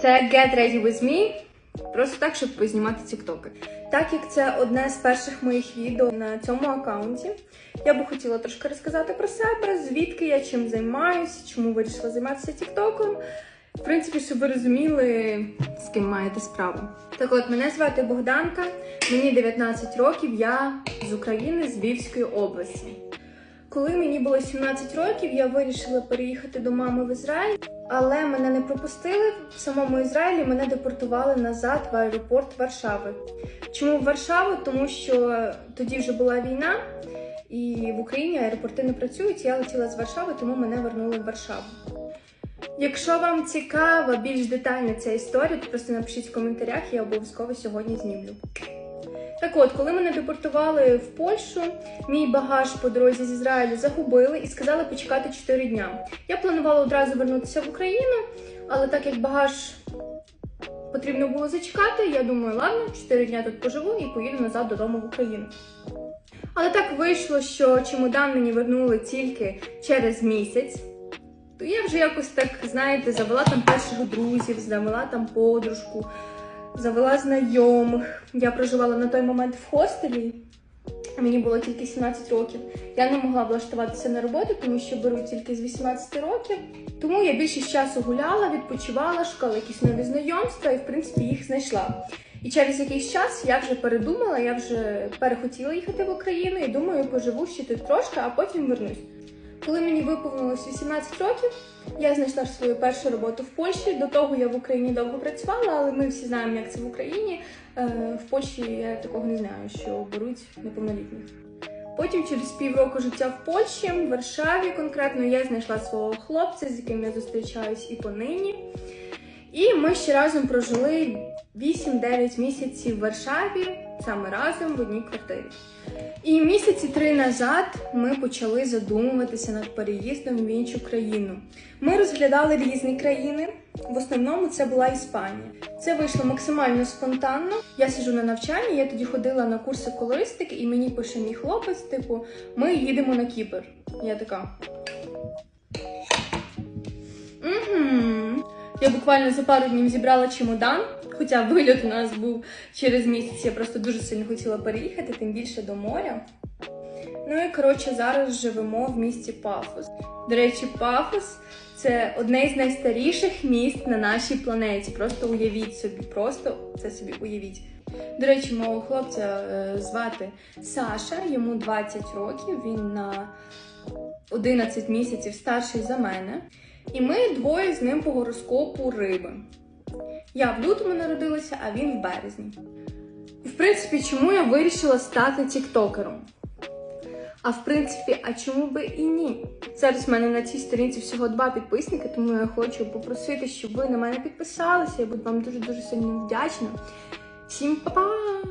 Це Get Ready With Me, просто так, щоб познімати тіктоки. Так як це одне з перших моїх відео на цьому аккаунті, я би хотіла трошки розказати про себе, звідки я чим займаюся, чому вирішила займатися тіктоком. В принципі, щоб ви розуміли, з ким маєте справу. Так от, мене звати Богданка, мені 19 років, я з України, з Львівської області. Коли мені було 17 років, я вирішила переїхати до мами в Ізраїль, але мене не пропустили в самому Ізраїлі. Мене депортували назад в аеропорт Варшави. Чому в Варшаву? Тому що тоді вже була війна, і в Україні аеропорти не працюють. Я летіла з Варшави, тому мене вернули в Варшаву. Якщо вам цікава більш детальна ця історія, то просто напишіть в коментарях, я обов'язково сьогодні знімлю. Так от, коли мене депортували в Польщу, мій багаж по дорозі з Ізраїлю загубили і сказали почекати 4 дня. Я планувала одразу вернутися в Україну, але так як багаж потрібно було зачекати, я думаю, ладно, 4 дня тут поживу і поїду назад додому в Україну. Але так вийшло, що чемодан мені вернули тільки через місяць. То я вже якось так, знаєте, завела там перших друзів, завела там подружку, завела знайомих. Я проживала на той момент в хостелі. Мені було тільки 17 років. Я не могла влаштуватися на роботу, тому що беру тільки з 18 років. Тому я більшість часу гуляла, відпочивала, шукала якісь нові знайомства і, в принципі, їх знайшла. І через якийсь час я вже передумала, я вже перехотіла їхати в Україну і думаю, поживу ще тут трошки, а потім вернусь. Коли мені виповнилось 18 років, я знайшла свою першу роботу в Польщі. До того я в Україні довго працювала, але ми всі знаємо, як це в Україні. Е, В Польщі я такого не знаю, що беруть неповнолітніх. Потім, через півроку життя в Польщі, в Варшаві конкретно, я знайшла свого хлопця, з яким я зустрічаюсь і понині. І ми ще разом прожили 8-9 місяців в Варшаві, саме разом в одній квартирі. І місяці три назад ми почали задумуватися над переїздом в іншу країну. Ми розглядали різні країни. В основному це була Іспанія. Це вийшло максимально спонтанно. Я сиджу на навчанні, я тоді ходила на курси колористики, і мені пише мій хлопець: типу, ми їдемо на Кіпр. Я така. Я буквально за пару днів зібрала чемодан, хоча вильот у нас був через місяць. Я просто дуже сильно хотіла переїхати, тим більше до моря. Ну і коротше, зараз живемо в місті Пафос. До речі, Пафос це одне із найстаріших міст на нашій планеті. Просто уявіть собі, просто це собі уявіть. До речі, мого хлопця е, звати Саша, йому 20 років, він на 11 місяців старший за мене. І ми двоє з ним по гороскопу риби. Я в лютому народилася, а він в березні. І в принципі, чому я вирішила стати тіктокером? А в принципі, а чому би і ні? Зараз в мене на цій сторінці всього два підписники, тому я хочу попросити, щоб ви на мене підписалися. Я буду вам дуже-дуже сильно вдячна. Всім па-па!